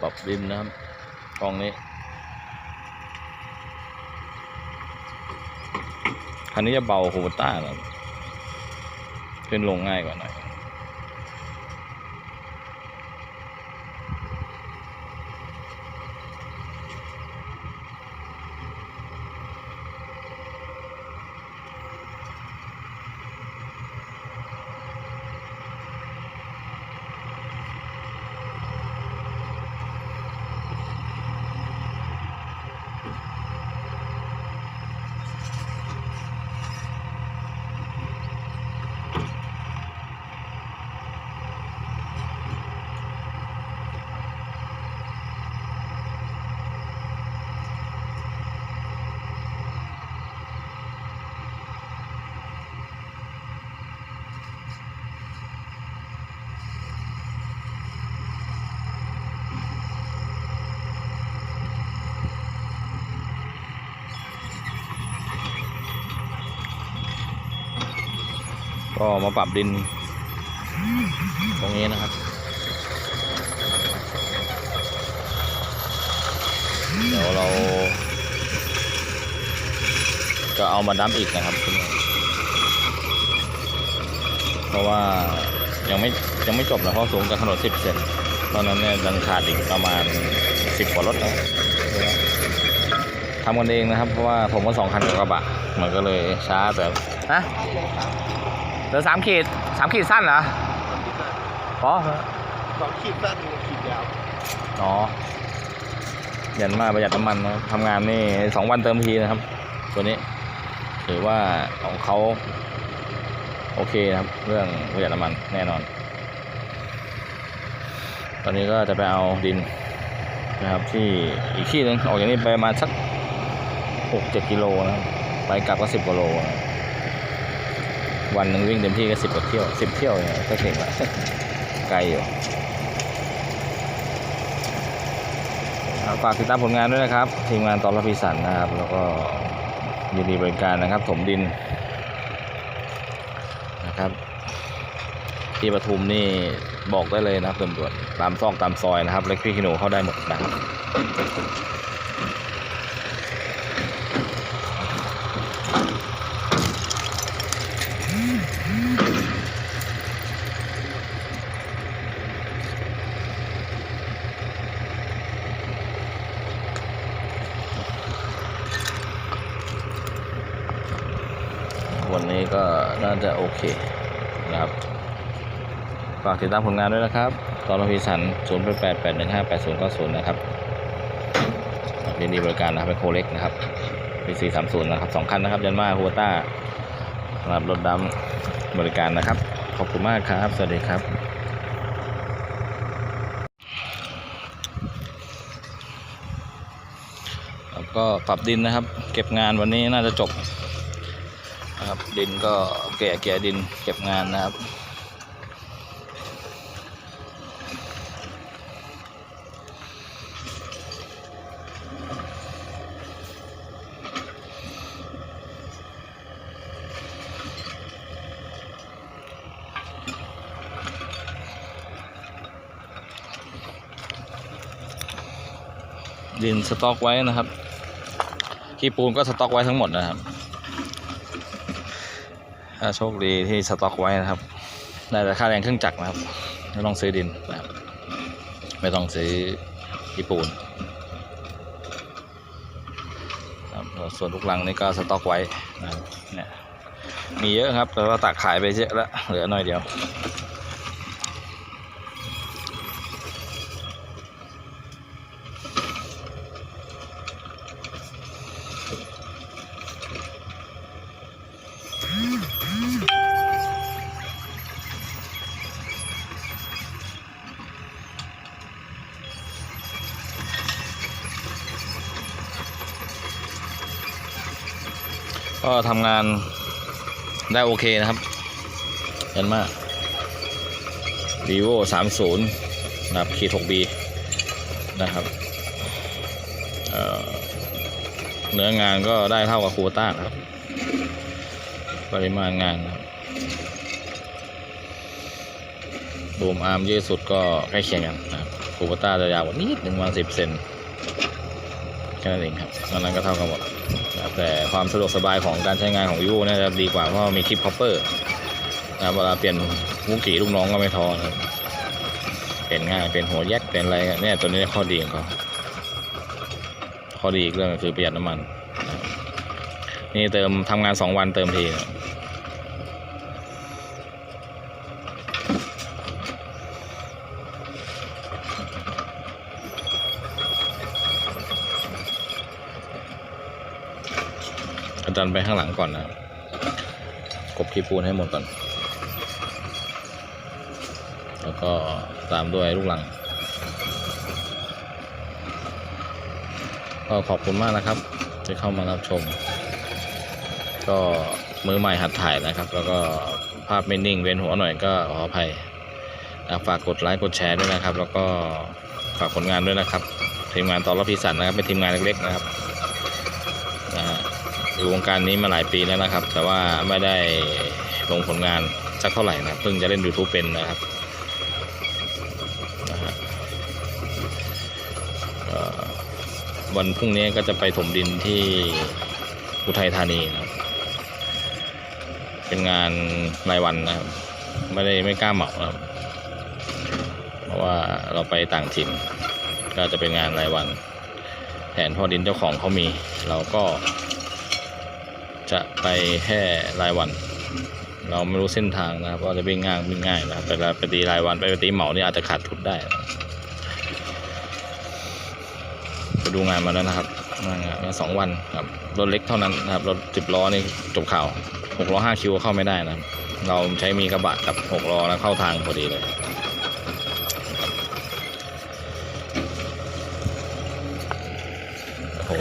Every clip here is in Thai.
ปรับริมนะครับกล้องนี้คันนี้จะเบาโคบต้านะครับขึ้นลงง่ายกว่าหน่อย ก็มาปรับดิน ตรงนี้นะครับเดี๋ยวเรา จะเอามาดั้มอีกนะครับ เพราะว่ายังไม่ยังไม่จบนะเพราะสูงจากถนน10เซนตอนนั้นเนี่ยดังขาดอีกประมาณ10กว่ารถนะทำกันเองนะครับ เพราะว่าผมก็สองคันกับกระบะ มันก็เลยช้าแต่ฮะ เหลือสามขีดสามขีดสั้นเหรอพอสองขีดสั้นหนึ่งขีดยาวอ๋อยันมากประหยัดน้ำมันนะทำงานนี่สองวันเติมทีนะครับ ตัวนี้ถือว่าของเขาโอเคนะครับ เรื่องประหยัดน้ำมันแน่นอน ตอนนี้ก็จะไปเอาดินนะครับที่อีกที่หนึ่งออกจากนี้ไปประมาณสักหกเจ็ดกิโลนะครับไปกลับก็สิบกิโลนะ วันหนึ่งวิ่งเต็มที่ก็สิบกว่าเที่ยวสิบเที่ยวเนี่ยก็เก่งละไกลอยู่ฝากติดตามผลงานด้วยนะครับ ทีมงานตอนรับพิสันนะครับ แล้วก็ยินดีบริการนะครับถมดินนะครับ ที่ปทุมนี่บอกได้เลยนะครับตำรวจตามซอกตามซอยนะครับเล็กพี่ขนูเข้าได้หมดนะครับ วันนี้ก็น่าจะโอเคนะครับฝากติดตามผลงานด้วยนะครับ ตอนรพีสัน0 8 8 1 5 8 0 9 0 นะครับยินดีบริการนะครับเป็นโคเล็กนะครับ PC 3 0 นะครับสองคันนะครับยันมาฮัวต้าสำหรับรถดำบริการนะครับ ขอบคุณมากครับ สวัสดีครับแล้วก็ปรับดินนะครับ เก็บงานวันนี้น่าจะจบ นะครับ ดินก็แก่แก่ดินเก็บงานนะครับดินสต็อกไว้นะครับขี้ปูนก็สต็อกไว้ทั้งหมดนะครับ ถ้าโชคดีที่สต็อกไว้นะครับได้แต่ค่าแรงเครื่องจักรนะครับไม่ต้องซื้อดินนะครับไม่ต้องซื้อญี่ปุ่นครับส่วนทุกลังนี่ก็สต็อกไว้นะเนี่ยมีเยอะครับแต่ว่าตักขายไปเยอะแล้วเหลือหน่อยเดียว ก็ทำงานได้โอเคนะครับเห็นมาก vivo 30นะครับขีด 6b นะครับเเนื้องานก็ได้เท่ากับคูต้าครับ ปริมาณงานรวมอาร์มเยอะสุดก็ใกล้เคียงกันนะครับคูปต้าจะยาวกว่านิดหนึ่งประมาณสิบเซนแค่นั้นเองครับนั้นก็เท่ากันหมด แต่ความสะดวกสบายของการใช้งานของ vivo น่าจะดีกว่าเพราะมีคลิปคอปเปอร์นะครับเวลาเปลี่ยนมุกี่ลูกน้องก็ไม่ท้อนะเปลี่ยนง่ายเปลี่ยนหัวแยกเปลี่ยนอะไรเนี่ยตัวนี้ข้อดีของเขาข้อดีอีกเรื่องก็คือประหยัดน้ำมัน นี่เติมทำงานสองวันเติมทีนะ อาจารย์ไปข้างหลังก่อนนะครับกบขี้ปูนให้หมดก่อน แล้วก็ตามด้วยลูกหลัง ก็ขอบคุณมากนะครับ ที่เข้ามารับชม ก็มือใหม่หัดถ่ายนะครับ แล้วก็ภาพไม่นิ่งเว้นหัวหน่อยก็ขออภัยฝากกดไลค์กดแชร์ด้วยนะครับ แล้วก็ฝากผลงานด้วยนะครับทีมงานต่อรอบพิสันนะครับเป็นทีมงานเล็กๆนะครับ อยู่วงการนี้มาหลายปีแล้วนะครับ แต่ว่าไม่ได้ลงผลงานสักเท่าไหร่นะเพิ่งจะเล่น YouTube เป็นนะครับนะฮะเอ่อวันพรุ่งนี้ก็จะไปถมดินที่อุทัยธานีนะเป็นงานรายวันนะครับ ไม่ได้ไม่กล้าเหมาะครับ เพราะว่าเราไปต่างถิ่น ก็จะเป็นงานรายวัน แผนพ่อดินเจ้าของเขามี เราก็ จะไปแค่รายวัน เราไม่รู้เส้นทางนะครับว่าจะวิ่งง่ายวิ่งง่ายนะครับแต่ละไปตีรายวันไปตีเหมานี่อาจจะขาดทุนได้นะครับไปดูงานมาแล้วนะครับงานมาสองวันครับรถเล็กเท่านั้นนะครับรถสิบล้อนี่จบข่าวหกล้อห้าคิวเข้าไม่ได้นะเราใช้มีกระบะกับหกล้อแล้วเข้าทางพอดีเลยโอ้โห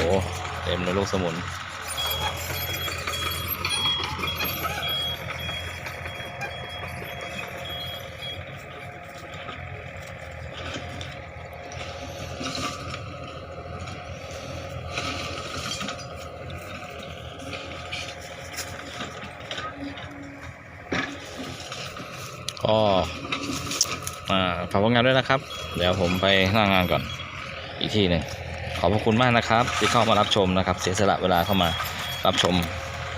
เต็มเลยลูกสมุน ก็ฝากผลงานด้วยนะครับ เดี๋ยวผมไปหน้างานก่อนอีกทีหนึ่งขอบพระคุณมากนะครับ ที่เข้ามารับชมนะครับ เสียสละเวลาเข้ามารับชม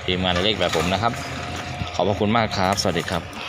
ทีมงานเลขแบบผมนะครับ ขอบพระคุณมากครับ สวัสดีครับ